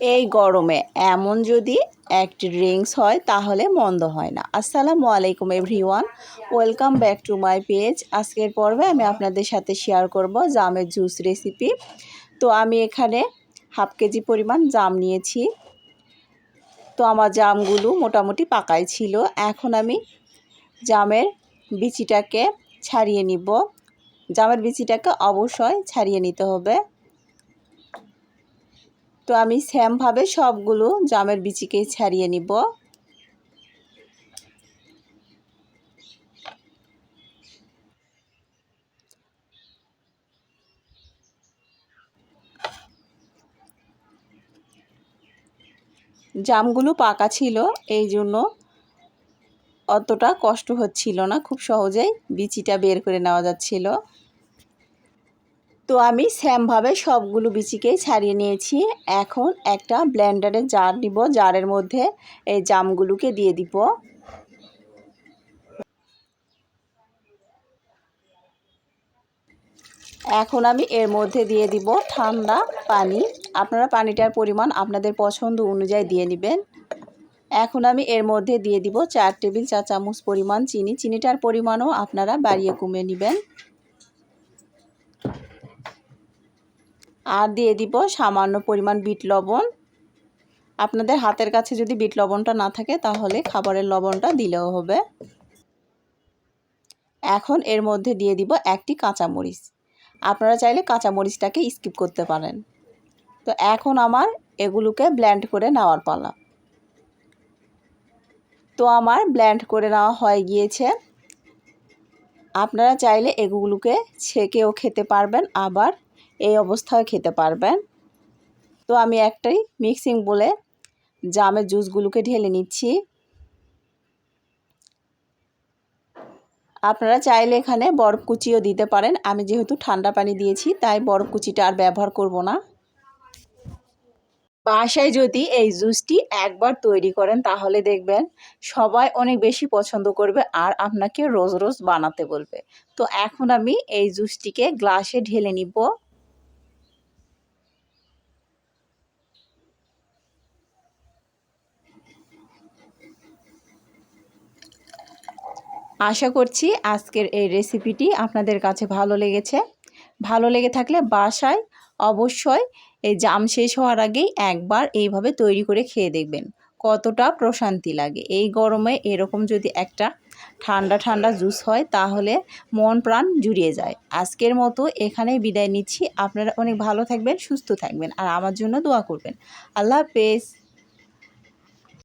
এই গরমে এমন যদি একটি ড্রিঙ্কস হয়, তাহলে মন্দ হয় না। আসসালামু আলাইকুম everyone welcome back to my page আজকের পর্বে আমি আপনাদের সাথে শেয়ার করব জামের জুস রেসিপি তো আমি এখানে হাফ কেজি পরিমাণ জাম নিয়েছি। তো আমার জামগুলো মোটামুটি পাকাই ছিল। এখন আমি জামের বিচিটাকে ছাড়িয়ে নিব। জামের বিচিটাকে অবশ্যই ছাড়িয়ে নিতে হবে। তো আমি স্যামভাবে সবগুলো জামের বিচিকে ছাড়িয়ে নিব। জামগুলো পাকা ছিল, এই জন্য অতটা কষ্ট হচ্ছিল না, খুব সহজেই বিচিটা বের করে নেওয়া যাচ্ছিল। তো আমি স্যামভাবে সবগুলো বিচিকেই ছাড়িয়ে নিয়েছি। এখন একটা ব্লেন্ডারে জার নিব, জারের মধ্যে এই জামগুলোকে দিয়ে দিব। এখন আমি এর মধ্যে দিয়ে দিব ঠান্ডা পানি। আপনারা পানিটার পরিমাণ আপনাদের পছন্দ অনুযায়ী দিয়ে নেবেন। এখন আমি এর মধ্যে দিয়ে দিব চার টেবিল চা চামচ পরিমাণ চিনি। চিনিটার পরিমাণও আপনারা বাড়িয়ে কমিয়ে নেবেন। আর দিয়ে দিব সামান্য পরিমাণ বিট লবণ। আপনাদের হাতের কাছে যদি বিট লবণটা না থাকে, তাহলে খাবারের লবণটা দিলেও হবে। এখন এর মধ্যে দিয়ে দিব একটি কাঁচামরিচ। আপনারা চাইলে কাঁচামরিচটাকে স্কিপ করতে পারেন। তো এখন আমার এগুলোকে ব্ল্যান্ড করে নেওয়ার পালা। তো আমার ব্ল্যান্ড করে নেওয়া হয়ে গিয়েছে। আপনারা চাইলে এগুলোকে ছেঁকেও খেতে পারবেন, আবার এই অবস্থায় খেতে পারবেন। তো আমি একটাই মিক্সিং বলে জামের জুসগুলোকে ঢেলে নিচ্ছি। আপনারা চাইলে এখানে বরফ কুচিও দিতে পারেন। আমি যেহেতু ঠান্ডা পানি দিয়েছি, তাই বরফ কুচিটা আর ব্যবহার করব না। বাসায় যদি এই জুসটি একবার তৈরি করেন, তাহলে দেখবেন সবাই অনেক বেশি পছন্দ করবে আর আপনাকে রোজ রোজ বানাতে বলবে। তো এখন আমি এই জুসটিকে গ্লাসে ঢেলে নিব। আশা করছি আজকের এই রেসিপিটি আপনাদের কাছে ভালো লেগেছে। ভালো লেগে থাকলে বাসায় অবশ্যই এই জাম শেষ হওয়ার আগেই একবার এইভাবে তৈরি করে খেয়ে দেখবেন। কতটা প্রশান্তি লাগে। এই গরমে এরকম যদি একটা ঠান্ডা ঠান্ডা জুস হয় তাহলে মন প্রাণ জুড়িয়ে যায়। আজকের মতো এখানেই বিদায় নিচ্ছি। আপনারা অনেক ভালো থাকবেন, সুস্থ থাকবেন আর আমার জন্য দোয়া করবেন। আল্লাহ হাফেজ।